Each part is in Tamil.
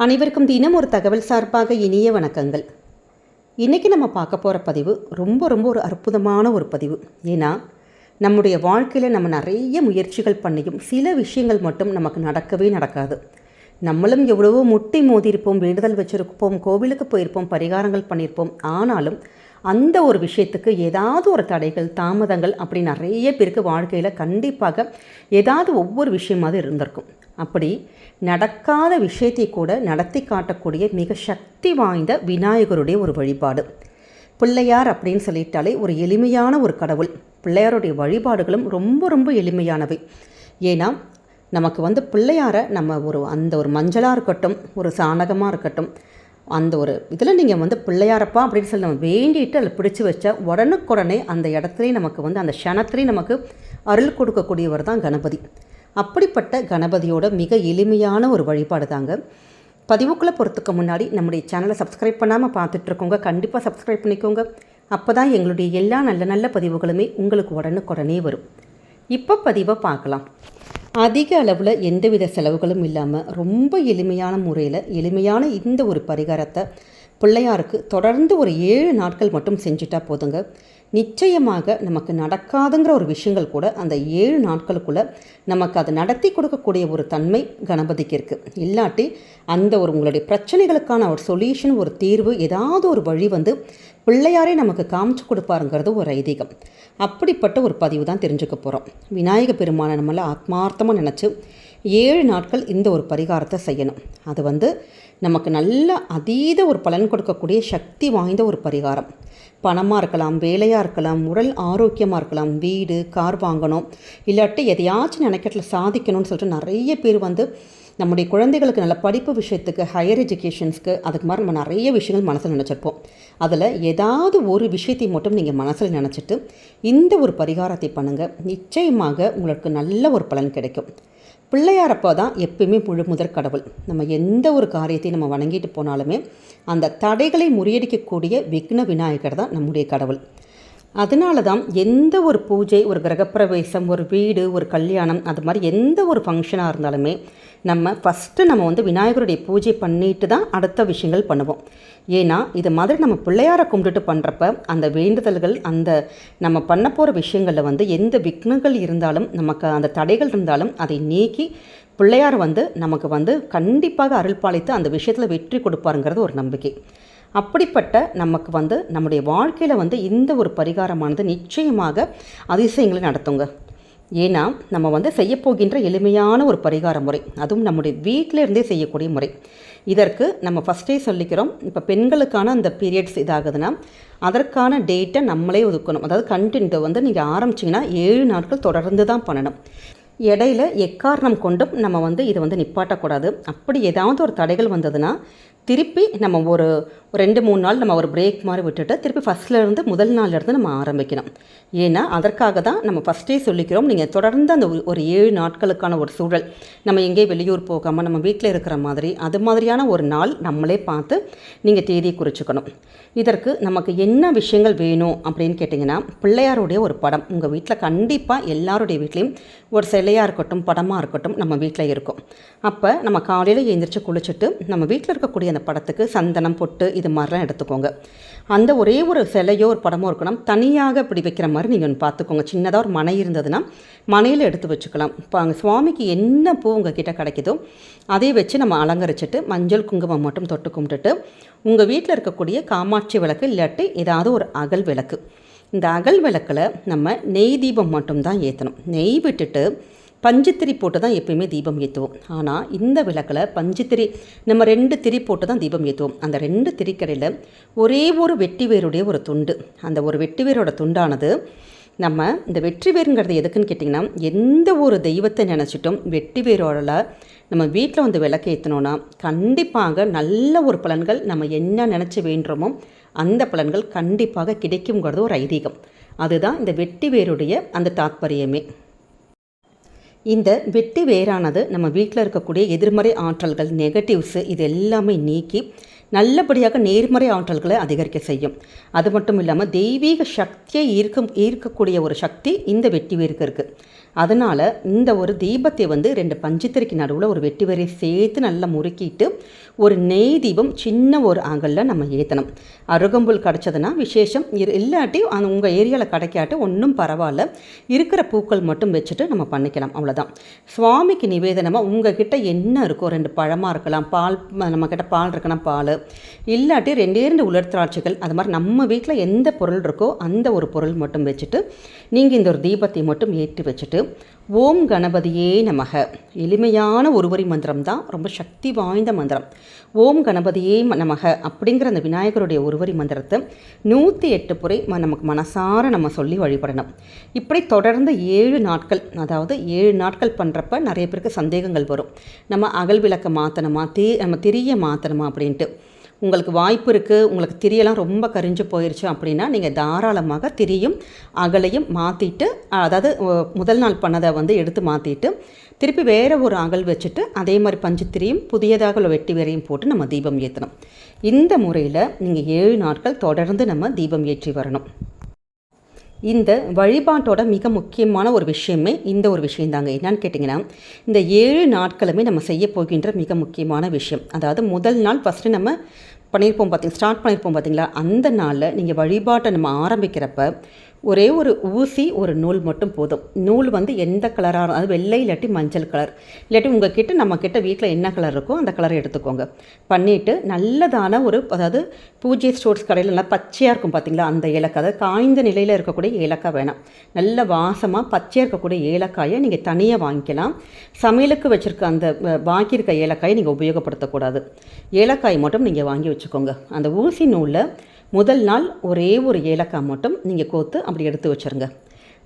அனைவருக்கும் தினம் ஒரு தகவல் சார்பாக இனிய வணக்கங்கள். இன்றைக்கி நம்ம பார்க்க போகிற பதிவு ரொம்ப ரொம்ப ஒரு அற்புதமான ஒரு பதிவு. ஏன்னா நம்முடைய வாழ்க்கையில் நம்ம நிறைய முயற்சிகள் பண்ணியும் சில விஷயங்கள் மட்டும் நமக்கு நடக்கவே நடக்காது. நம்மளும் எவ்வளவோ முட்டி மோதியிருப்போம் வேண்டுதல் வச்சுருப்போம் கோவிலுக்கு போயிருப்போம் பரிகாரங்கள் பண்ணியிருப்போம். ஆனாலும் அந்த ஒரு விஷயத்துக்கு ஏதாவது ஒரு தடைகள் தாமதங்கள் அப்படி நிறைய பேருக்கு வாழ்க்கையில் கண்டிப்பாக ஏதாவது ஒவ்வொரு விஷயமாவது இருந்திருக்கும். அப்படி நடக்காத விஷயத்தை கூட நடத்தி காட்டக்கூடிய மிக சக்தி வாய்ந்த விநாயகருடைய ஒரு வழிபாடு. பிள்ளையார் அப்படின்னு சொல்லிட்டாலே ஒரு எளிமையான ஒரு கடவுள். பிள்ளையாருடைய வழிபாடுகளும் ரொம்ப ரொம்ப எளிமையானவை. ஏன்னா நமக்கு வந்து பிள்ளையாரை நம்ம ஒரு அந்த ஒரு மஞ்சளாக இருக்கட்டும் ஒரு சாணகமாக இருக்கட்டும் அந்த ஒரு இதில் நீங்கள் வந்து பிள்ளையாரப்பா அப்படின்னு சொல்லி நம்ம வேண்டிட்டு அதில் பிடிச்சி வச்சா உடனுக்குடனே அந்த இடத்துலையும் நமக்கு வந்து அந்த க்ஷணத்துலேயும் நமக்கு அருள் கொடுக்கக்கூடியவர் தான் கணபதி. அப்படிப்பட்ட கணபதியோட மிக எளிமையான ஒரு வழிபாடு தாங்க. பதிவுக்குள்ளே போகிறதுக்கு முன்னாடி நம்முடைய சேனலை சப்ஸ்கிரைப் பண்ணாமல் பார்த்துட்ருக்கோங்க. கண்டிப்பாக சப்ஸ்கிரைப் பண்ணிக்கோங்க. அப்போ தான் எங்களுடைய எல்லா நல்ல நல்ல பதிவுகளுமே உங்களுக்கு உடனுக்குடனே வரும். இப்போ பதிவை பார்க்கலாம். அதிக அளவில் எந்தவித செலவுகளும் இல்லாமல் ரொம்ப எளிமையான முறையில் எளிமையான இந்த ஒரு பரிகாரத்தை பிள்ளையாருக்கு தொடர்ந்து ஒரு ஏழு நாட்கள் மட்டும் செஞ்சுட்டா போதுங்க. நிச்சயமாக நமக்கு நடக்காதுங்கிற ஒரு விஷயங்கள் கூட அந்த ஏழு நாட்களுக்குள்ளே நமக்கு அதை நடத்தி கொடுக்கக்கூடிய ஒரு தன்மை கணபதிக்கு இருக்குது இல்லாட்டி அந்த ஒரு உங்களுடைய பிரச்சனைகளுக்கான ஒரு சொல்யூஷன் ஒரு தீர்வு ஏதாவது ஒரு வழி வந்து பிள்ளையாரே நமக்கு காமிச்சு கொடுப்பாருங்கிறது ஒரு ஐதீகம். அப்படிப்பட்ட ஒரு பதிவு தான் தெரிஞ்சுக்க போகிறோம் விநாயக பெருமானை நம்மளை ஆத்மார்த்தமாக நினச்சி ஏழு நாட்கள் இந்த ஒரு பரிகாரத்தை செய்யணும். அது வந்து நமக்கு நல்ல அதீத ஒரு பலன் கொடுக்கக்கூடிய சக்தி வாய்ந்த ஒரு பரிகாரம். பணமாக இருக்கலாம் வேலையாக இருக்கலாம் உடல் ஆரோக்கியமாக இருக்கலாம் வீடு கார் வாங்கணும் இல்லாட்டி எதையாச்சும் நினைக்கிறதுல சாதிக்கணும்னு சொல்லிட்டு நிறைய பேர் வந்து நம்முடைய குழந்தைகளுக்கு நல்ல படிப்பு விஷயத்துக்கு ஹையர் எஜுகேஷன்ஸ்க்கு அதுக்கு மாதிரி நம்ம நிறைய விஷயங்கள் மனசில் நினச்சிருப்போம். அதில் ஏதாவது ஒரு விஷயத்தை மட்டும் நீங்கள் மனசில் நினச்சிட்டு இந்த ஒரு பரிகாரத்தை பண்ணுங்கள் நிச்சயமாக உங்களுக்கு நல்ல ஒரு பலன் கிடைக்கும். பிள்ளையாரப்பா தான் எப்பயுமே முழு முதற் கடவுள். நம்ம எந்த ஒரு காரியத்தையும் நம்ம வணங்கிட்டு போனாலுமே அந்த தடைகளை முறியடிக்கக்கூடிய விக்ன விநாயகர் தான் நம்முடைய கடவுள். அதனால தான் எந்த ஒரு பூஜை ஒரு கிரகப்பிரவேசம் ஒரு வீடு ஒரு கல்யாணம் அது மாதிரி எந்த ஒரு ஃபங்க்ஷனாக இருந்தாலுமே நம்ம ஃபஸ்ட்டு நம்ம வந்து விநாயகருடைய பூஜை பண்ணிட்டு தான் அடுத்த விஷயங்கள் பண்ணுவோம். ஏன்னா இது மாதிரி நம்ம பிள்ளையாரை கும்பிட்டுட்டு பண்ணுறப்ப அந்த வேண்டுதல்கள் அந்த நம்ம பண்ண போகிற விஷயங்களில் வந்து எந்த விக்னங்கள் இருந்தாலும் நமக்கு அந்த தடைகள் இருந்தாலும் அதை நீக்கி பிள்ளையார் வந்து நமக்கு வந்து கண்டிப்பாக அருள்பாளித்து அந்த விஷயத்தில் வெற்றி கொடுப்பாருங்கிறது ஒரு நம்பிக்கை. அப்படிப்பட்ட நமக்கு வந்து நம்முடைய வாழ்க்கையில் வந்து இந்த ஒரு பரிகாரமானது நிச்சயமாக அதிசயங்களை நடத்துங்க. ஏன்னா நம்ம வந்து செய்யப்போகின்ற எளிமையான ஒரு பரிகார முறை அதுவும் நம்முடைய வீட்டில் இருந்தே செய்யக்கூடிய முறை. இதற்கு நம்ம ஃபஸ்ட்டே சொல்லிக்கிறோம் இப்போ பெண்களுக்கான அந்த பீரியட்ஸ் இதாகுதுன்னா அதற்கான டேட்டை நம்மளே ஒதுக்கணும். அதாவது கண்டென்ட்டை வந்து நீங்கள் ஆரம்பிச்சிங்கன்னா ஏழு நாட்கள் தொடர்ந்து தான் பண்ணணும். இடையில எக்காரணம் கொண்டும் நம்ம வந்து இதை வந்து நிப்பாட்டக்கூடாது. அப்படி ஏதாவது ஒரு தடைகள் வந்ததுன்னா திருப்பி நம்ம ஒரு ரெண்டு மூணு நாள் நம்ம ஒரு பிரேக் மாதிரி விட்டுட்டு திருப்பி ஃபஸ்ட்லேருந்து முதல் நாள்லேருந்து நம்ம ஆரம்பிக்கணும். ஏன்னா அதற்காக தான் நம்ம ஃபஸ்ட்டே சொல்லிக்கிறோம். நீங்கள் தொடர்ந்து அந்த ஒரு ஏழு நாட்களுக்கான ஒரு சூழல். நம்ம எங்கேயும் வெளியூர் போகாமல் நம்ம வீட்டில் இருக்கிற மாதிரி அது மாதிரியான ஒரு நாள் நம்மளே பார்த்து நீங்கள் தேதியை குறிச்சிக்கணும். இதற்கு நமக்கு என்ன விஷயங்கள் வேணும் அப்படின்னு கேட்டிங்கன்னா பிள்ளையாருடைய ஒரு படம். உங்கள் வீட்டில் கண்டிப்பாக எல்லாருடைய வீட்லேயும் ஒரு சிலையாக இருக்கட்டும் படமாக இருக்கட்டும் நம்ம வீட்டில் இருக்கும். அப்போ நம்ம காலையில் எழுந்திரிச்சு குளிச்சுட்டு நம்ம வீட்டில் இருக்கக்கூடிய அந்த படத்துக்கு சந்தனம் பொட்டு இது மாதிரிலாம் எடுத்துக்கோங்க. அந்த ஒரே ஒரு சிலையோ ஒரு படமோ இருக்கணும். தனியாக இப்படி வைக்கிற மாதிரி நீங்கள் ஒன்று பார்த்துக்கோங்க. சின்னதாக ஒரு மனை இருந்ததுன்னா மனையில் எடுத்து வச்சுக்கலாம். இப்போ அங்கே சுவாமிக்கு என்ன பூ உங்கள் கிட்டே கிடைக்குதோ அதை வச்சு நம்ம அலங்கரிச்சிட்டு மஞ்சள் குங்குமம் மட்டும் தொட்டு கும்பிட்டுட்டு உங்கள் வீட்டில் இருக்கக்கூடிய காமாட்சி விளக்கு இல்லாட்டி ஏதாவது ஒரு அகல் விளக்கு. இந்த அகல் விளக்கில் நம்ம நெய் தீபம் மட்டும்தான் ஏற்றணும் நெய் விட்டுட்டு பஞ்சுத்திரி போட்டு தான் எப்பயுமே தீபம் ஏற்றுவோம் ஆனால் இந்த விளக்கில் பஞ்சுத்திரி நம்ம ரெண்டு திரி போட்டு தான் தீபம் ஏற்றுவோம் அந்த ரெண்டு திரிக்கடையில் ஒரே ஒரு வெட்டி வேருடைய ஒரு துண்டு. அந்த ஒரு வெட்டி வேரோட துண்டானது நம்ம இந்த வெற்றி வேருங்கிறது எதுக்குன்னு கேட்டிங்கன்னா எந்த ஒரு தெய்வத்தை நினச்சிட்டும் வெட்டி வேரோட நம்ம வீட்டில் வந்து விளக்கு ஏற்றினோன்னா கண்டிப்பாக நல்ல ஒரு பலன்கள் நம்ம என்ன நினச்சி வேண்டுறோமோ அந்த பலன்கள் கண்டிப்பாக கிடைக்குங்கிறது ஒரு ஐதீகம். அதுதான் இந்த வெட்டி வேருடைய அந்த தாத்பரியமே. இந்த வெட்டி வேரானது நம்ம வீட்டில் இருக்கக்கூடிய எதிர்மறை ஆற்றல்கள் நெகட்டிவ்ஸு இது எல்லாமே நீக்கி நல்லபடியாக நேர்மறை ஆற்றல்களை அதிகரிக்க செய்யும். அது மட்டும் இல்லாமல் தெய்வீக சக்தியை ஈர்க்கும் ஈர்க்கக்கூடிய ஒரு சக்தி இந்த வெட்டி வேருக்கு இருக்குது அதனால் இந்த ஒரு தீபத்தை வந்து ரெண்டு பஞ்சுத்திரைக்கு நடுவில் ஒரு வெட்டி வரை சேர்த்து நல்லா முறுக்கிட்டு ஒரு நெய் தீபம் சின்ன ஒரு அகலில் நம்ம ஏற்றணும் அருகம்புல் கிடச்சதுன்னா விசேஷம். இரு இல்லாட்டி அந்த உங்கள் ஏரியாவில் கிடைக்காட்டி ஒன்றும் பரவாயில்ல இருக்கிற பூக்கள் மட்டும் வச்சுட்டு நம்ம பண்ணிக்கலாம். அவ்வளோதான் சுவாமிக்கு நிவேதனமாக உங்ககிட்ட என்ன இருக்கோ ரெண்டு பழமாக இருக்கலாம் பால் நம்மக்கிட்ட பால் இருக்குன்னா பால். இல்லாட்டி ரெண்டே ரெண்டு உலர் திராட்சைகள் அது மாதிரி நம்ம வீட்டில் எந்த பொருள் இருக்கோ அந்த ஒரு பொருள் மட்டும் வச்சுட்டு நீங்கள் இந்த ஒரு தீபத்தை மட்டும் ஏற்றி வச்சுட்டு ஓம் கணபதியே நமக. எளிமையான ஒருவரி மந்திரம் தான். ரொம்ப சக்தி வாய்ந்த மந்திரம். ஓம் கணபதியே நமக அப்படிங்கிற அந்த விநாயகருடைய ஒருவரி மந்திரத்தை நூற்றி எட்டு புறை நமக்கு மனசார நம்ம சொல்லி வழிபடணும். இப்படி தொடர்ந்து ஏழு நாட்கள் அதாவது ஏழு நாட்கள் பண்ணுறப்ப நிறைய பேருக்கு சந்தேகங்கள் வரும். நம்ம அகல் விளக்கை மாற்றணுமா தீ நம்ம திரிய மாற்றணுமா அப்படின்ட்டு. உங்களுக்கு வாய்ப்பு இருக்குது உங்களுக்கு திரியெல்லாம் ரொம்ப கரிஞ்சு போயிடுச்சு அப்படின்னா நீங்கள் தாராளமாக திரியும் அகலையும் மாற்றிட்டு அதாவது முதல் நாள் பண்ணதை வந்து எடுத்து மாற்றிட்டு திருப்பி வேறு ஒரு அகல் வச்சுட்டு அதே மாதிரி பஞ்சு திரியும் புதியதாக உள்ள வெட்டி வேறையும் போட்டு நம்ம தீபம் ஏற்றணும் இந்த முறையில் நீங்கள் ஏழு நாட்கள் தொடர்ந்து நம்ம தீபம் ஏற்றி வரணும். இந்த வழிபாட்டோட மிக முக்கியமான ஒரு விஷயமே இந்த ஒரு விஷயந்தாங்க. என்னன்னு கேட்டிங்கன்னா இந்த ஏழு நாட்களுமே நம்ம செய்ய போகின்ற மிக முக்கியமான விஷயம். அதாவது முதல் நாள் ஃபஸ்ட்டு நம்ம பண்ணியிருப்போம் பார்த்திங்க ஸ்டார்ட் பண்ணியிருப்போம் பார்த்தீங்களா அந்த நாளில் நீங்கள் வழிபாட்டை நம்ம ஆரம்பிக்கிறப்ப ஒரே ஒரு ஊசி ஒரு நூல் மட்டும் போதும். நூல் வந்து எந்த கலராக அது வெள்ளை இல்லாட்டி மஞ்சள் கலர் இல்லாட்டி உங்கள் கிட்ட நம்ம கிட்ட வீட்டில் என்ன கலர் இருக்கோ அந்த கலரை எடுத்துக்கோங்க. பண்ணிவிட்டு நல்லதான ஒரு அதாவது பூஜை ஸ்டோர்ஸ் கடையில் நல்லா பச்சையாக இருக்கும் பார்த்தீங்களா அந்த ஏலக்காய். அதாவது காய்ந்த நிலையில் இருக்கக்கூடிய ஏலக்காய் வேணாம். நல்ல வாசமாக பச்சையாக இருக்கக்கூடிய ஏலக்காயை நீங்கள் தனியாக வாங்கிக்கலாம். சமையலுக்கு வச்சுருக்க அந்த பாக்கி இருக்க ஏலக்காயை நீங்கள் உபயோகப்படுத்தக்கூடாது. ஏலக்காய் மட்டும் நீங்கள் வாங்கி வச்சுக்கோங்க. அந்த ஊசி நூலில் முதல் நாள் ஒரே ஒரு ஏலக்காய் மட்டும் நீங்கள் கோத்து அப்படி எடுத்து வச்சுருங்க.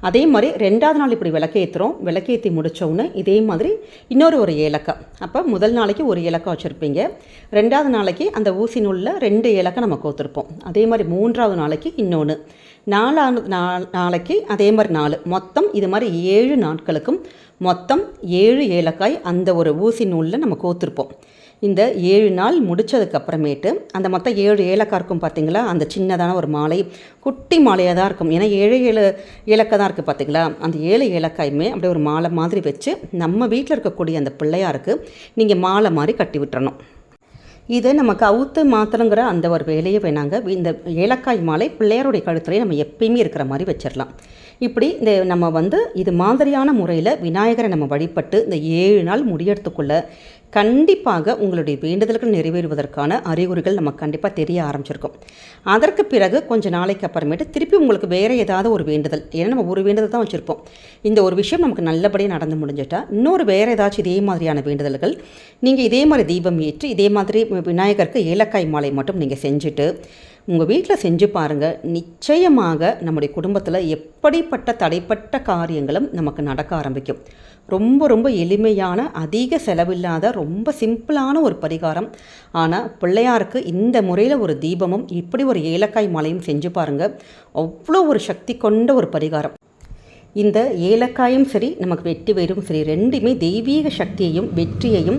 அதே மாதிரி ரெண்டாவது நாள் இப்படி விளக்கேற்றுறோம் விளக்கேற்றி முடித்தோடனே இதே மாதிரி இன்னொரு ஒரு ஏலக்காய். அப்போ முதல் நாளைக்கு ஒரு ஏலக்காய் வச்சுருப்பீங்க. ரெண்டாவது நாளைக்கு அந்த ஊசி நூலில் ரெண்டு ஏலக்காய் நம்ம கோத்துருப்போம். அதே மாதிரி மூன்றாவது நாளைக்கு இன்னொன்று நாலாவது நாள் நாளைக்கு அதே மாதிரி நாலு. மொத்தம் இது மாதிரி ஏழு நாட்களுக்கும் மொத்தம் ஏழு ஏலக்காய் அந்த ஒரு ஊசி நூலில் நம்ம கோத்துருப்போம். இந்த ஏழு நாள் முடித்ததுக்கப்புறமேட்டு அந்த மொத்தம் ஏழு ஏலக்காய் இருக்கும் பார்த்தீங்களா அந்த சின்னதான ஒரு மாலை குட்டி மாலையாக தான் இருக்கும். ஏன்னா ஏழு ஏழு ஏலக்காய் தான் இருக்குது பார்த்தீங்களா அந்த ஏழு ஏலக்காயுமே அப்படியே ஒரு மாலை மாதிரி வச்சு நம்ம வீட்டில் இருக்கக்கூடிய அந்த பிள்ளையாருக்கு நீங்கள் மாலை மாதிரி கட்டி விட்டுறணும். இதை நமக்கு அவுத்து மாத்திரங்கிற அந்த ஒரு வேலையை வேணாங்க. இந்த ஏலக்காய் மாலை பிள்ளையாருடைய கழுத்துலேயே நம்ம எப்பயுமே இருக்கிற மாதிரி வச்சிடலாம் இப்படி இந்த நம்ம வந்து இது மாதிரியான முறையில் விநாயகரை நம்ம வழிபட்டு இந்த ஏழு நாள் முடியறதுக்குள்ள கண்டிப்பாக உங்களுடைய வேண்டுதல்கள் நிறைவேறுவதற்கான அறிகுறிகள் நமக்கு கண்டிப்பாக தெரிய ஆரம்பிச்சிருக்கும். அதற்கு பிறகு கொஞ்சம் நாளைக்கு அப்புறமேட்டு திருப்பி உங்களுக்கு வேறு ஏதாவது ஒரு வேண்டுதல் ஏன்னா நம்ம ஒரு வேண்டுதல் தான் வச்சுருப்போம். இந்த ஒரு விஷயம் நமக்கு நல்லபடியாக நடந்து முடிஞ்சிட்டா இன்னொரு வேறு ஏதாச்சும் இதே மாதிரியான வேண்டுதல்கள் நீங்கள் இதே மாதிரி தீபம் ஏற்றி இதே மாதிரி விநாயகருக்கு ஏலக்காய் மாலை மட்டும் நீங்கள் செஞ்சுட்டு உங்கள் வீட்டில் செஞ்சு பாருங்கள் நிச்சயமாக நம்முடைய குடும்பத்தில் எப்படிப்பட்ட தடைப்பட்ட காரியங்களும் நமக்கு நடக்க ஆரம்பிக்கும். ரொம்ப ரொம்ப எளிமையான அதிக செலவில்லாத ரொம்ப சிம்பிளான ஒரு பரிகாரம். ஆனால் பிள்ளையாருக்கு இந்த முறையில் ஒரு தீபமும் இப்படி ஒரு ஏலக்காய் மலையும் செஞ்சு பாருங்கள் அவ்வளோ ஒரு சக்தி கொண்ட ஒரு பரிகாரம். இந்த ஏலக்காயும் சரி நமக்கு வெற்றி வேரும் சரி ரெண்டுமே தெய்வீக சக்தியையும் வெற்றியையும்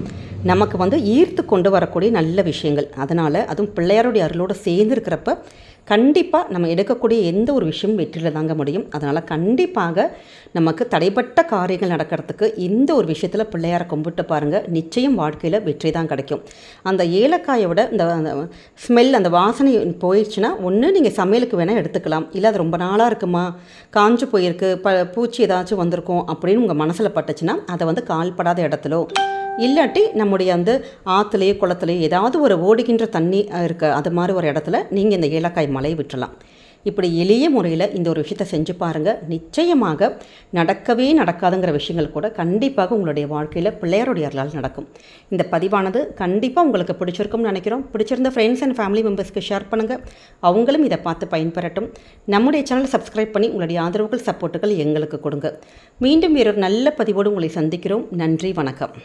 நமக்கு வந்து ஈர்த்து கொண்டு வரக்கூடிய நல்ல விஷயங்கள். அதனால் அதுவும் பிள்ளையாருடைய அருளோடு சேர்ந்துருக்கிறப்ப கண்டிப்பாக நம்ம எடுக்கக்கூடிய எந்த ஒரு விஷயமும் வெற்றியில் தாங்க முடியும். அதனால் கண்டிப்பாக நமக்கு தடைப்பட்ட காரியங்கள் நடக்கிறதுக்கு இந்த ஒரு விஷயத்தில் பிள்ளையாரை கும்பிட்டு பாருங்கள் நிச்சயம் வாழ்க்கையில் வெற்றி தான் கிடைக்கும். அந்த ஏலக்காயோட இந்த அந்த ஸ்மெல் அந்த வாசனை போயிடுச்சுன்னா ஒன்று நீங்கள் சமையலுக்கு வேணால் எடுத்துக்கலாம். இல்லை அது ரொம்ப நாளாக இருக்குமா? காஞ்சு போயிருக்கு. ப பூச்சி ஏதாச்சும் வந்திருக்கும் அப்படின்னு உங்கள் மனசில் பட்டுச்சுன்னா அதை வந்து கால்படாத இடத்துலோ இல்லாட்டி நம்முடைய அந்த ஆற்றுலையோ குளத்துலையோ ஏதாவது ஒரு ஓடுகின்ற தண்ணி இருக்க. அது மாதிரி ஒரு இடத்துல நீங்கள் இந்த ஏலக்காய் மலையை விட்டுலாம் இப்படி எளிய முறையில் இந்த ஒரு விஷயத்தை செஞ்சு பாருங்கள் நிச்சயமாக நடக்கவே நடக்காதுங்கிற விஷயங்கள் கூட கண்டிப்பாக உங்களுடைய வாழ்க்கையில் பிள்ளையாருடைய அருளால் நடக்கும். இந்த பதிவானது கண்டிப்பாக உங்களுக்கு பிடிச்சிருக்கும்னு நினைக்கிறோம். பிடிச்சிருந்த ஃப்ரெண்ட்ஸ் அண்ட் ஃபேமிலி மெம்பர்ஸ்க்கு ஷேர் பண்ணுங்கள் அவங்களும் இதை பார்த்து பயன்பெறட்டும். நம்முடைய சேனலை சப்ஸ்கிரைப் பண்ணி உங்களுடைய ஆதரவுகள் சப்போர்ட்டுகள் எங்களுக்கு கொடுங்க. மீண்டும் வேறொரு நல்ல பதிவோடு உங்களை சந்திக்கிறோம். நன்றி வணக்கம்.